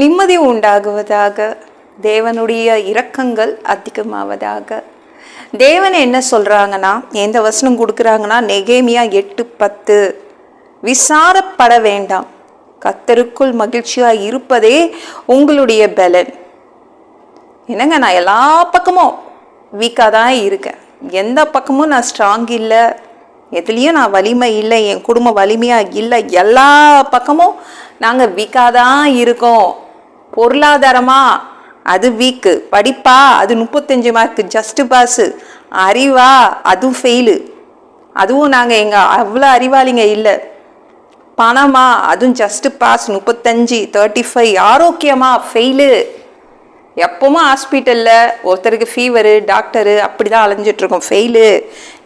நிம்மதி உண்டாகுவதாக தேவனுடைய இரக்கங்கள் அதிகமாவதாக. தேவன் என்ன சொல்கிறாங்கன்னா எந்த வசனம் கொடுக்குறாங்கன்னா நெகேமியா எட்டு பத்து. விசாரப்பட வேண்டாம். கத்தருக்குள் மகிழ்ச்சியாக இருப்பதே உங்களுடைய பலன். என்னங்க நான் எல்லா பக்கமும் வீக்காக தான் இருக்கேன். எந்த பக்கமும் நான் ஸ்ட்ராங் இல்லை. எதுலேயும் நான் வலிமை இல்லை. என் குடும்ப வலிமையாக இல்லை. எல்லா பக்கமும் நாங்கள் வீக்காக தான் இருக்கோம். பொருளாதாரமா? அது வீக்கு படிப்பா? அது முப்பத்தஞ்சு மார்க்கு ஜஸ்ட் பாஸு அறிவா? அதுவும் ஃபெயிலு அதுவும் நாங்கள் எங்கள் அவ்வளோ அறிவாளிங்க இல்லை. பணமா? அதுவும் ஜஸ்ட் பாஸ் முப்பத்தஞ்சு தேர்ட்டி ஃபைவ் ஆரோக்கியமா? ஃபெயிலு எப்போவும் ஹாஸ்பிட்டலில் ஒருத்தருக்கு ஃபீவரு டாக்டரு அப்படி தான் அலைஞ்சிட்ருக்கோம் ஃபெயிலு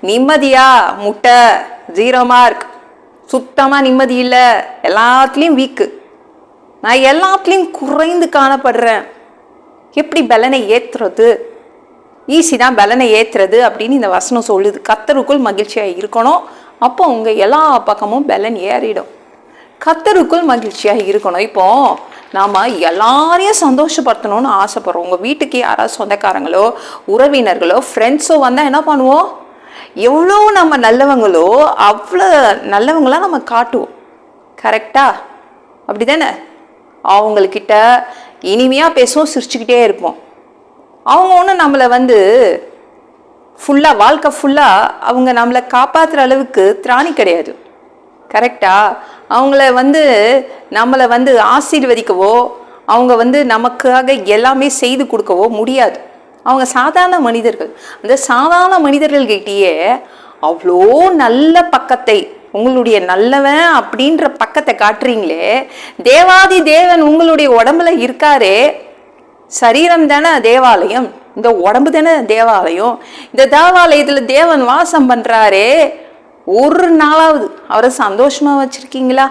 நிம்மதியா? முட்டை ஜீரோ மார்க் சுத்தமாக நிம்மதி இல்லை. எல்லாத்துலேயும் வீக்கு நான் எல்லாத்துலேயும் குறைந்து காணப்படுறேன். எப்படி பலனை ஏற்றுறது ஈஸி தான் பலனை ஏற்றுறது அப்படின்னு இந்த வசனம் சொல்லுது. கத்தருக்குள் மகிழ்ச்சியாக இருக்கணும். அப்போ உங்கள் எல்லா பக்கமும் பலன் ஏறிடும். கத்தருக்குள் மகிழ்ச்சியாக இருக்கணும். இப்போ நாம் எல்லாரையும் சந்தோஷப்படுத்தணும்னு ஆசைப்படுறோம். உங்கள் வீட்டுக்கு யாராவது சொந்தக்காரங்களோ உறவினர்களோ ஃப்ரெண்ட்ஸோ வந்தால் என்ன பண்ணுவோம்? எவ்வளோ நம்ம நல்லவங்களோ அவ்வளோ நல்லவங்களாக நம்ம காட்டுவோம். கரெக்டா அப்படி தானே அவங்கக்கிட்ட இனிமையாக பேசுவோம் சிரிச்சுக்கிட்டே இருப்போம். அவங்க ஒன்றும் நம்மளை வந்து ஃபுல்லாக வாழ்க்கை ஃபுல்லாக அவங்க நம்மளை காப்பாற்றுற அளவுக்கு திராணி கிடையாது. கரெக்டாக அவங்கள வந்து நம்மளை வந்து ஆசீர்வதிக்கவோ அவங்க வந்து நமக்காக எல்லாமே செய்து கொடுக்கவோ முடியாது. அவங்க சாதாரண மனிதர்கள். அந்த சாதாரண மனிதர்கள்கிட்டயே அவ்வளோ நல்ல பக்கத்தை உங்களுடைய நல்லவன் அப்படின்ற பக்கத்தை காட்டுறீங்களே தேவாதி தேவன் உங்களுடைய உடம்புல இருக்காரே சரீரம் தானே தேவாலயம் இந்த உடம்பு தானே தேவாலயம் இந்த தேவாலயத்தில் தேவன் வாசம் பண்ணுறாரே ஒரு நாளாவது அவரை சந்தோஷமாக வச்சுருக்கீங்களா?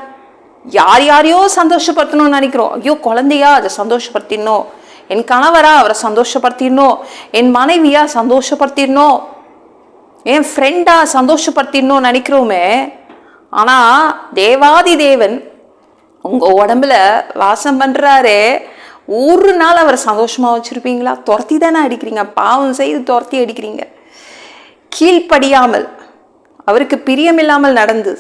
யார் யாரையோ சந்தோஷப்படுத்தணும்னு நினைக்கிறோம். ஐயோ குழந்தையா அதை சந்தோஷப்படுத்திடணும். என் கணவரா அவரை சந்தோஷப்படுத்திடணும். என் மனைவியா சந்தோஷப்படுத்திடணும். என் ஃப்ரெண்டா சந்தோஷப்படுத்திடணும்னு நினைக்கிறோமே ஆனால் தேவாதி தேவன் உங்கள் உடம்புல வாசம் பண்ணுறாரே ஒரு நாள் அவரை சந்தோஷமாக வச்சுருப்பீங்களா? துரத்தி தானே அடிக்கிறீங்க. பாவம் செய்து துரத்தி அடிக்கிறீங்க. கீழ்ப்படியாமல் அவருக்கு பிரியமில்லாமல் நடந்து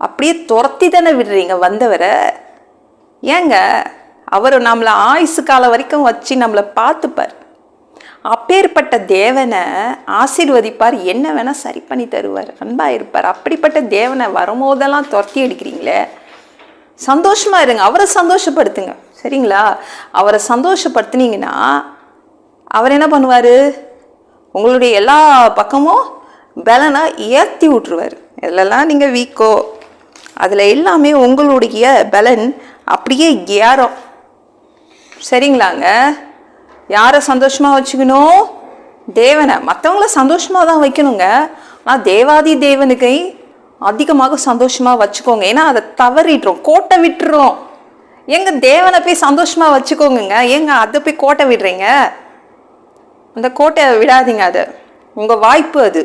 அப்படியே துரத்தி தானே விடுறீங்க வந்தவரை. ஏங்க அவர் நம்மளை ஆயுசு காலம் வரைக்கும் வச்சு நம்மளை பார்த்துப்பார். அப்பேற்பட்ட தேவனை ஆசீர்வதிப்பார். என்ன வேணால் சரி பண்ணி தருவார். அன்பாக இருப்பார். அப்படிப்பட்ட தேவனை வரும்போதெல்லாம் துரத்தி அடிக்கிறீங்களே? சந்தோஷமாக இருங்க. அவரை சந்தோஷப்படுத்துங்க. சரிங்களா? அவரை சந்தோஷப்படுத்துனீங்கன்னா அவர் என்ன பண்ணுவார்? உங்களுடைய எல்லா பக்கமும் பலனாக ஏற்றி விட்ருவார் இதிலெல்லாம் நீங்கள் வீக்கோ அதில் எல்லாமே உங்களுடைய பலன் அப்படியே ஏறும். சரிங்களாங்க? யாரை சந்தோஷமாக வச்சுக்கணும்? தேவனை. மற்றவங்கள சந்தோஷமாக தான் வைக்கணுங்க. ஆனால் தேவாதி தேவனுக்கை அதிகமாக சந்தோஷமாக வச்சுக்கோங்க. ஏன்னா அதை தவறிடுறோம். கோட்டை விட்டுறோம். எங்க தேவனை போய் சந்தோஷமாக வச்சுக்கோங்க ஏங்க அதை போய் கோட்டை விடுறீங்க? அந்த கோட்டையை விடாதீங்க அதை. உங்கள் வாய்ப்பு அது.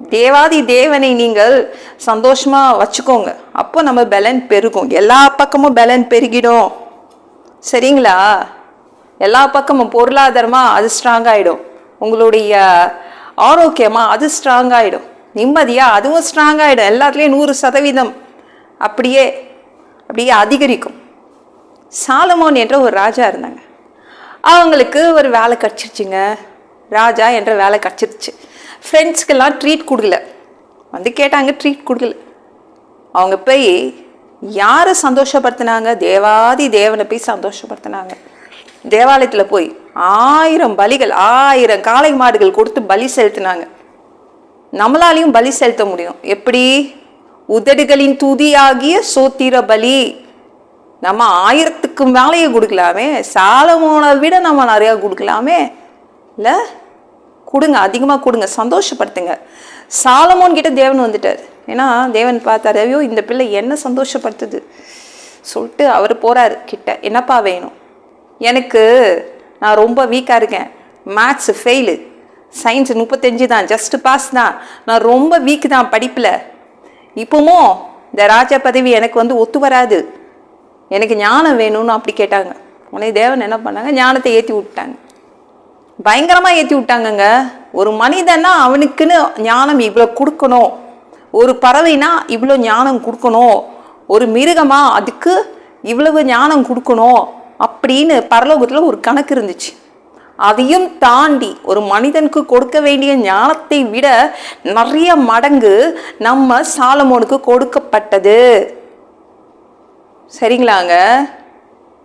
தேவாதி தேவனை நீங்கள் சந்தோஷமாக வச்சுக்கோங்க. அப்போ நம்ம பலன் பெருகும். எல்லா பக்கமும் பலன் பெருகிடும். சரிங்களா? எல்லா பக்கமும் பொருளாதாரமாக அது ஸ்ட்ராங் ஆகிடும் உங்களுடைய ஆரோக்கியமாக அது ஸ்ட்ராங் ஆகிடும் நிம்மதியாக அதுவும் ஸ்ட்ராங் ஆகிடும் எல்லாத்துலேயும் நூறு சதவீதம் அப்படியே அப்படியே அதிகரிக்கும். சாலமோன் என்ற ஒரு ராஜா இருந்தாங்க. அவங்களுக்கு ஒரு வேலை கிடச்சிருச்சுங்க. ராஜா என்ற வேலை கிடச்சிருச்சு. ஃப்ரெண்ட்ஸ்க்கெல்லாம் ட்ரீட் கொடுக்கல. வந்து கேட்டாங்க ட்ரீட் கொடுக்கல. அவங்க போய் யாரை சந்தோஷப்படுத்தினாங்க? தேவாதி தேவனை போய் சந்தோஷப்படுத்தினாங்க. தேவாலயத்தில் போய் ஆயிரம் பலிகள் ஆயிரம் காளை மாடுகள் கொடுத்து பலி செலுத்தினாங்க. நம்மளாலையும் பலி செலுத்த முடியும். எப்படி? உதடுகளின் துதியாகிய சோத்திர பலி. நம்ம ஆயிரத்துக்கு மேலேயே கொடுக்கலாமே. சாலமோனை விட நம்ம நிறையா கொடுக்கலாமே. இல்லை? கொடுங்க அதிகமாக கொடுங்க சந்தோஷப்படுத்துங்க. சாலமோன் கிட்ட தேவன் வந்துட்டார். ஏன்னா தேவன் பார்த்தாரு ஐயோ இந்த பிள்ளை என்ன சந்தோஷப்படுத்துது? சொல்லிட்டு அவர் போகிறார் கிட்ட. என்னப்பா வேணும்? எனக்கு நான் ரொம்ப வீக்காக இருக்கேன். மேத்ஸ் ஃபெயிலு சயின்ஸ் முப்பத்தஞ்சு தான் ஜஸ்ட் பாஸ் தான். நான் ரொம்ப வீக் தான் படிப்பில். இப்போமோ இந்த ராஜா பதவி எனக்கு வந்து ஒத்து வராது. எனக்கு ஞானம் வேணும்னு அப்படி கேட்டாங்க. உடனே தேவன் என்ன பண்ணாங்க? ஞானத்தை ஏற்றி விட்டாங்க. பயங்கரமாக ஏற்றி விட்டாங்கங்க. ஒரு மனிதன்னா அவனுக்குன்னு ஞானம் இவ்வளோ கொடுக்கணும். ஒரு பறவைனா இவ்வளோ ஞானம் கொடுக்கணும். ஒரு மிருகமாக அதுக்கு இவ்வளவு ஞானம் கொடுக்கணும். அப்படின்னு பரலோகத்தில் ஒரு கணக்கு இருந்துச்சு. அதையும் தாண்டி ஒரு மனிதனுக்கு கொடுக்க வேண்டிய ஞானத்தை விட நிறைய மடங்கு நம்ம சாலமோனுக்கு கொடுக்கப்பட்டது. சரிங்களாங்க?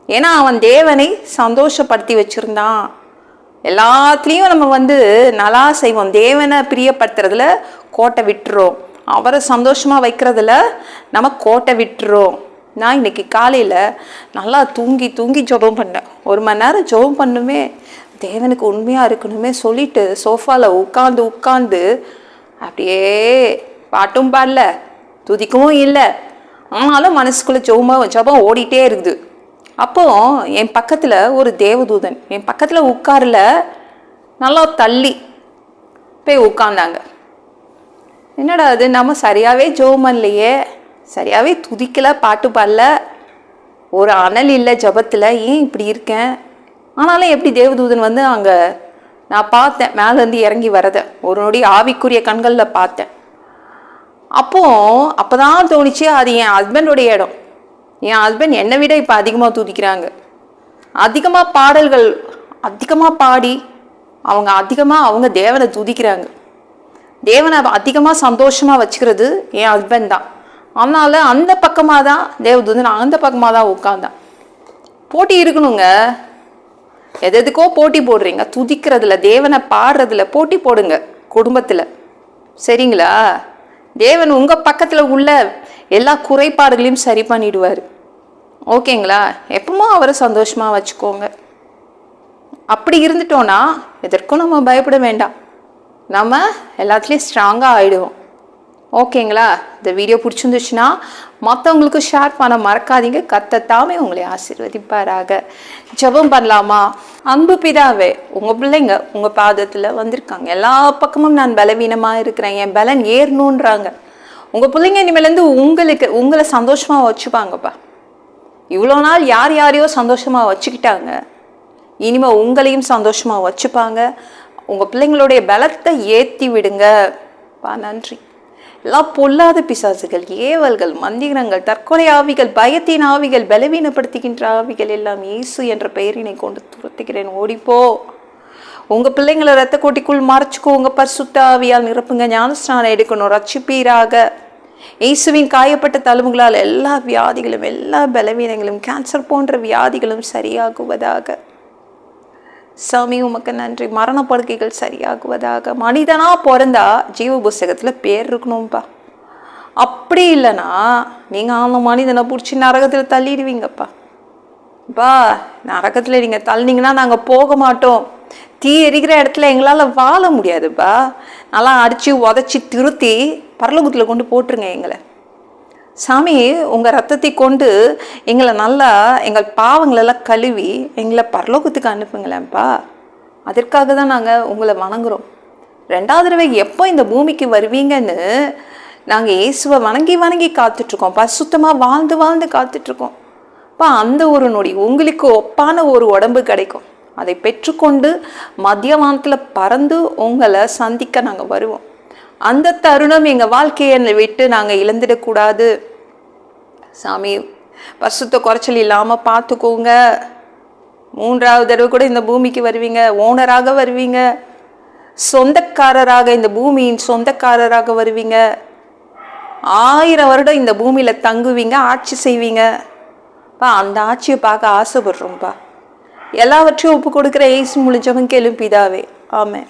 ஏன்னா அவன் தேவனை சந்தோஷப்படுத்தி வச்சிருந்தான். எல்லாத்துலேயும் நம்ம வந்து நல்லா செய்வோம். தேவனை பிரியப்படுத்துறதுல கோட்டை விட்டுறோம். அவரை சந்தோஷமாக வைக்கிறதுல நம்ம கோட்டை விட்டுறோம். நான் இன்னைக்கு காலையில் நல்லா தூங்கி தூங்கி ஜெபம் பண்ணேன். ஒரு மணி நேரம் ஜெபம் பண்ணுமே தேவனுக்கு உண்மையாக இருக்கணுமே சொல்லிட்டு சோஃபாவில் உட்காந்து உட்காந்து அப்படியே பாட்டும் பாடல துதிக்கவும் இல்லை. ஆனாலும் மனசுக்குள்ளே ஜெபமாக ஜெபம் ஓடிட்டே இருக்குது. அப்போ என் பக்கத்தில் ஒரு தேவதூதன் என் பக்கத்தில் உட்காரல நல்லா தள்ளி போய் உட்காந்தாங்க என்னடா அது? நம்ம சரியாகவே ஜெபம் சரியாகவே துதிக்கல பாட்டு பாடல. ஒரு அனல் இல்லை ஜபத்தில் ஏன் இப்படி இருக்கேன் ஆனாலும் எப்படி தேவதூதன் வந்து அங்கே நான் பார்த்தேன் மேலேருந்து இறங்கி வரதை. ஒரு நொடி ஆவிக்குரிய கண்களில் பார்த்தேன். அப்போ தான் தோணுச்சு அது என் ஹஸ்பண்டோடைய இடம். என் ஹஸ்பண்ட் என்னை விட இப்போ அதிகமாக துதிக்கிறாங்க. அதிகமாக பாடல்கள் அதிகமாக பாடி அவங்க அதிகமாக அவங்க தேவனை துதிக்கிறாங்க. தேவனை அதிகமாக சந்தோஷமாக வச்சுக்கிறது என் ஹஸ்பண்ட் தான். அதனால் அந்த பக்கமாக தான் தேவதூதன் அந்த பக்கமாக தான் உட்காந்தான் போட்டி இருக்கணுங்க. எது எதுக்கோ போட்டி போடுறீங்க. துதிக்கிறதுல தேவனை பாடுறதுல போட்டி போடுங்க குடும்பத்தில். சரிங்களா? தேவன் உங்கள் பக்கத்தில் உள்ள எல்லா குறைபாடுகளையும் சரி பண்ணிடுவார். ஓகேங்களா? எப்பவுமோ அவரை சந்தோஷமாக வச்சுக்கோங்க. அப்படி இருந்துட்டோன்னா எதற்கும் நம்ம பயப்பட வேண்டாம். நம்ம எல்லாத்துலேயும் ஸ்ட்ராங்காக ஆகிடுவோம் ஓகேங்களா? இந்த வீடியோ பிடிச்சிருந்துச்சுன்னா மற்றவங்களுக்கு ஷேர் பண்ண மறக்காதீங்க. கத்தத்தாமே உங்களை ஆசீர்வதிப்பாராக. ஜெபம் பண்ணலாமா? அன்பு பிதாவே உங்கள் பிள்ளைங்க உங்கள் பாதத்தில் வந்திருக்காங்க. எல்லா பக்கமும் நான் பலவீனமாக இருக்கிறேன். என் பலன் ஏறணுன்றாங்க உங்கள் பிள்ளைங்க இனிமேலேருந்து உங்களுக்கு உங்களை சந்தோஷமாக வச்சுப்பாங்கப்பா. இவ்வளோ நாள் யார் யாரையோ சந்தோஷமாக வச்சுக்கிட்டாங்க. இனிமேல் உங்களையும் சந்தோஷமாக வச்சுப்பாங்க. உங்கள் பிள்ளைங்களுடைய பலத்தை ஏற்றி விடுங்க. பா நன்றி. எல்லாம் பொல்லாத பிசாசுகள் ஏவல்கள் மந்திரங்கள் தற்கொலை ஆவிகள் பயத்தின் ஆவிகள் பலவீனப்படுத்துகின்ற ஆவிகள் எல்லாம் இயேசு என்ற பெயரினை கொண்டு துரத்துகிறேன். ஓடிப்போ. உங்கள் பிள்ளைங்களை ரத்த கோட்டிக்குள் மறைச்சிக்கோங்க பரிசுத்த ஆவியால் நிரப்புங்க. ஞானஸ்நானம் எடுக்கணும். ரட்சிப்பீராக. இயேசுவின் காயப்பட்ட தழும்புகளால் எல்லா வியாதிகளும் எல்லா பலவீனங்களும் கேன்சர் போன்ற வியாதிகளும் சரியாகுவதாக. சாமி உமக்கு நன்றி. மரண படுக்கைகள் சரியாகுவதாக. மனிதனாக பிறந்தா ஜீவ புஸ்தகத்தில் பேர் இருக்கணும்ப்பா அப்படி இல்லைன்னா நீங்கள் அந்த மனிதனை பிடிச்சி நரகத்தில் தள்ளிடுவீங்கப்பா. பா நரகத்தில் நீங்கள் தள்ளினீங்கன்னா நாங்கள் போக மாட்டோம். தீ எரிக்கிற இடத்துல எங்களால் வாழ முடியாதுப்பா. நல்லா அடித்து உதச்சி திருத்தி பரலோகத்தில் கொண்டு போட்டுருங்க எங்களை. சாமி உங்கள் ரத்தத்தை கொண்டு எங்களை நல்லா எங்கள் பாவங்களெல்லாம் கழுவி எங்களை பரலோகத்துக்கு அனுப்புங்களேன்ப்பா அதற்காக தான் நாங்கள் உங்களை வணங்குறோம். ரெண்டாவது தடவை எப்போ இந்த பூமிக்கு வருவீங்கன்னு நாங்கள் இயேசுவை வணங்கி வணங்கி காத்துட்ருக்கோம் பரிசுத்தமாக வாழ்ந்து வாழ்ந்து காத்துட்ருக்கோம். அப்பா அந்த ஒரு நொடி உங்களுக்கு ஒப்பான ஒரு உடம்பு கிடைக்கும். அதை பெற்றுக்கொண்டு மத்திய வானத்தில் பறந்து உங்களை சந்திக்க நாங்கள் வருவோம். அந்த தருணம் எங்கள் வாழ்க்கையை விட்டு நாங்கள் இழந்துடக்கூடாது. சாமி வருஷத்தை குறைச்சல் இல்லாமல் பார்த்துக்கோங்க மூன்றாவது தடவை கூட இந்த பூமிக்கு வருவீங்க. ஓனராக வருவீங்க. சொந்தக்காரராக இந்த பூமியின் சொந்தக்காரராக வருவீங்க. ஆயிரம் வருடம் இந்த பூமியில் தங்குவீங்க ஆட்சி செய்வீங்க. பா அந்த ஆட்சியை பார்க்க ஆசைப்படுறோம்ப்பா எல்லாவற்றையும் ஒப்பு கொடுக்குற ஏசு முடிஞ்சவங்க கேளும் பிதாவே. ஆமாம்